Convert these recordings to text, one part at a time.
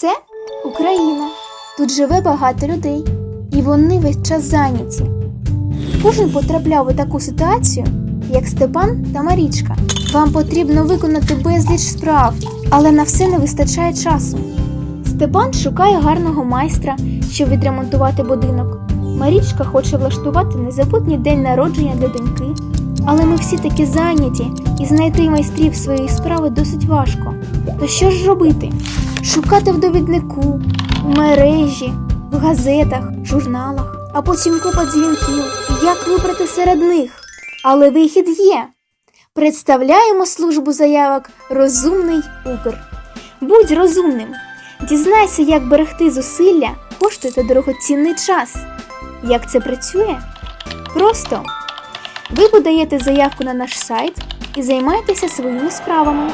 Це Україна. Тут живе багато людей, і вони весь час зайняті. Кожен потрапляв у таку ситуацію, як Степан та Марічка. Вам потрібно виконати безліч справ, але на все не вистачає часу. Степан шукає гарного майстра, щоб відремонтувати будинок. Марічка хоче влаштувати незабутній день народження для доньки. Але ми всі такі зайняті, і знайти майстрів своєї справи досить важко. То що ж робити? Шукати в довіднику, в мережі, в газетах, журналах, а потім купа дзвінків. Як вибрати серед них? Але вихід є. Представляємо службу заявок Розумний Укр. Будь розумним. Дізнайся, як берегти зусилля, кошти та дорогоцінний час. Як це працює? Просто ви подаєте заявку на наш сайт і займаєтеся своїми справами.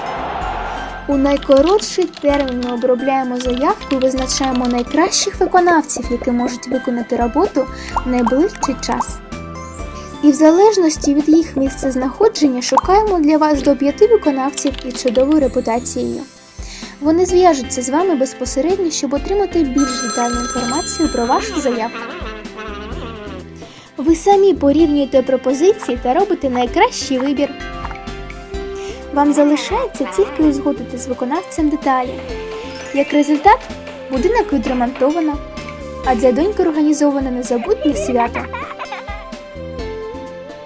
У найкоротший термін ми обробляємо заявку і визначаємо найкращих виконавців, які можуть виконати роботу в найближчий час. І в залежності від їх місцезнаходження шукаємо для вас до п'яти виконавців із чудовою репутацією. Вони зв'яжуться з вами безпосередньо, щоб отримати більш детальну інформацію про вашу заявку. Ви самі порівнюєте пропозиції та робите найкращий вибір. Вам залишається тільки узгодити з виконавцем деталі. Як результат, будинок відремонтовано, а для доньки організовано незабутнє свято.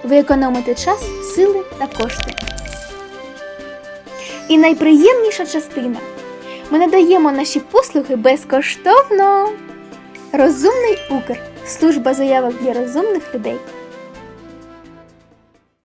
Ви економите час, сили та кошти. І найприємніша частина. Ми надаємо наші послуги безкоштовно. Розумний Укр служба заявок для розумних людей.